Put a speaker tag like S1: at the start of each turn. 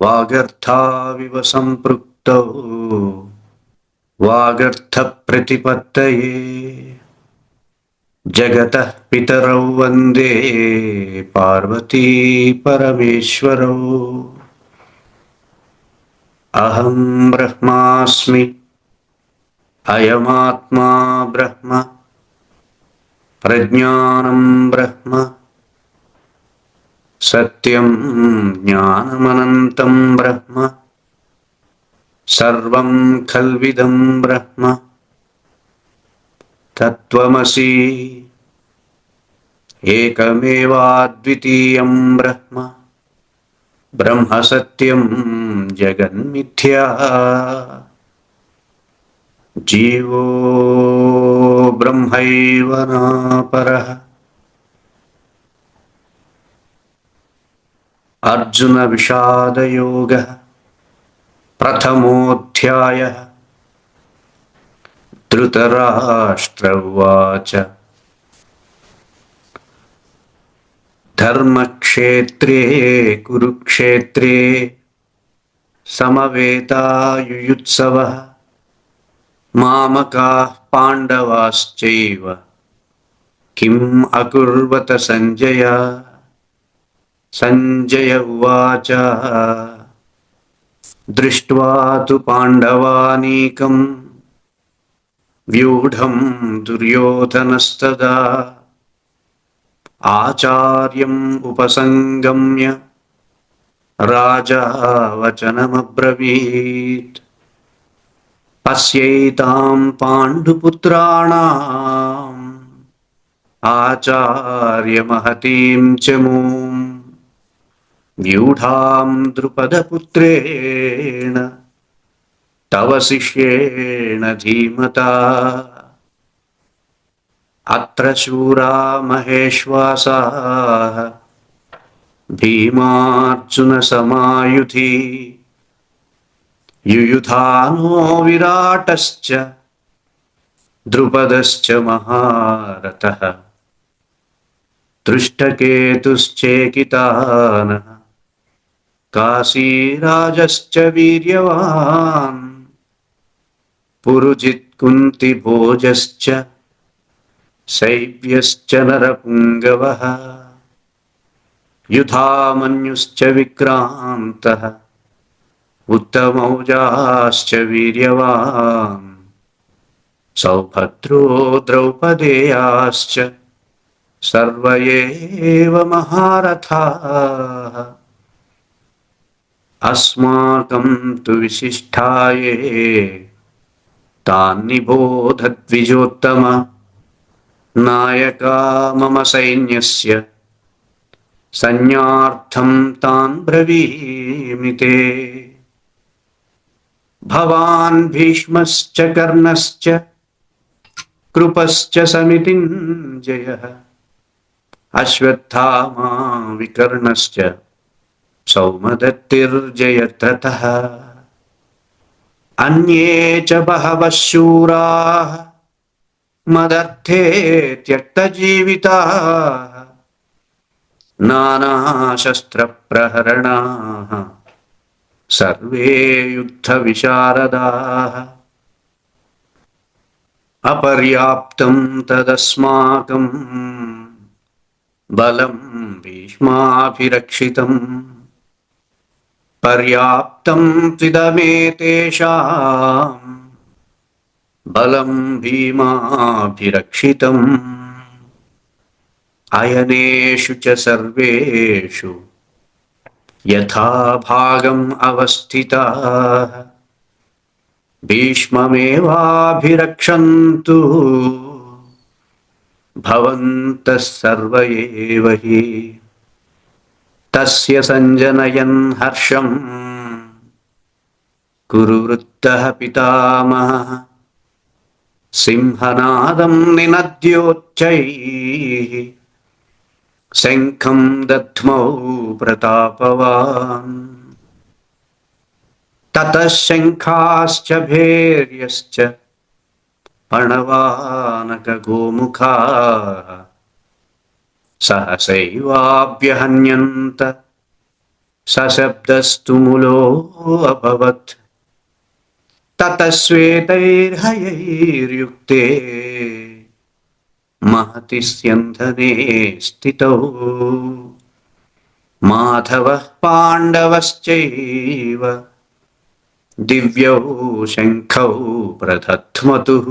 S1: వాగర్థావివ సంపృక్త వాగర్థ ప్రతిపత్తయే జగత పితరౌ వందే పార్వతీ పరమేశ్వరౌ అహం బ్రహ్మాస్మి అయమాత్మా బ్రహ్మ ప్రజ్ఞానం బ్రహ్మ సత్యం జ్ఞానమనంతం బ్రహ్మ సర్వం కల్విదం బ్రహ్మ తత్వమసి ఏకమేవాద్వితీయం బ్రహ్మ బ్రహ్మ సత్యం జగన్మిథ్యా జీవో బ్రహ్మైవ నాపరః अर्जुनविषादयोगः प्रथमोऽध्यायः धृतराष्ट्र उवाच धर्मक्षेत्रे कुरुक्षेत्रे समवेतायुयुत्सवः मामकाः पाण्डवाश्चैव किम् अकुर्वत सञ्जय सञ्जय उवाच दृष्ट्वा तु पाण्डवानीकम् व्यूढं दुर्योधनस्तदा आचार्यम् उपसङ्गम्य राजा वचनमब्रवीत् पश्यैतां पाण्डुपुत्राणाम् आचार्यमहतीं च मूम् व्यूढां द्रुपदपुत्रेण तव शिष्येण धीमता अत्र शूरा महेश्वासाः भीमार्जुनसमायुधि युयुधानो विराटश्च द्रुपदश्च महारथः दृष्टकेतुश्चेकितानः काशीराजश्च वीर्यवान् पुरुजित्कुन्तिभोजश्च शैव्यश्च नरपुङ्गवः युधामन्युश्च विक्रान्तः उत्तमौजाश्च वीर्यवान् सौभद्रो द्रौपदेयाश्च सर्व एव महारथाः अस्माकं तु विशिष्टाये तान्निबोधद्विजोत्तम नायका मम सैन्यस्य सैन्यार्थं तान् ब्रवीमि ते भवान् भीष्मश्च कर्णश्च कृपश्च समितिञ्जयः अश्वत्थामा विकर्णश्च सौमदत्तिर्जयत्रतः अन्ये च बहवः शूराः मदर्थे त्यक्तजीविताः नानाशस्त्रप्रहरणाः सर्वे युद्धविशारदाः अपर्याप्तं तदस्माकं बलं भीष्माभिरक्षितम् पर्याप्तं त्विदमेतेषाम् बलं भीमाभिरक्षितम् अयनेषु च सर्वेषु यथा भागम् अवस्थिताः भीष्ममेवाभिरक्षन्तु भवन्तः सर्व एव हि తస్య సంజనయన్ హర్షం కురువృత్త పితామహ సింహనాదం నినద్యోచ్చై శంఖం దధ్మౌ ప్రతాపవాన్ తతశంఖాశ్చ భేర్యశ్చ పణవానక గోముఖా सहसैवाभ्यहन्यन्त सशब्दस्तु मुलो अभवत् ततः श्वेतैर्हयैर्युक्ते महति स्यन्धने स्थितौ माधवः पाण्डवश्चैव दिव्यौ शङ्खौ प्रदध्मतुः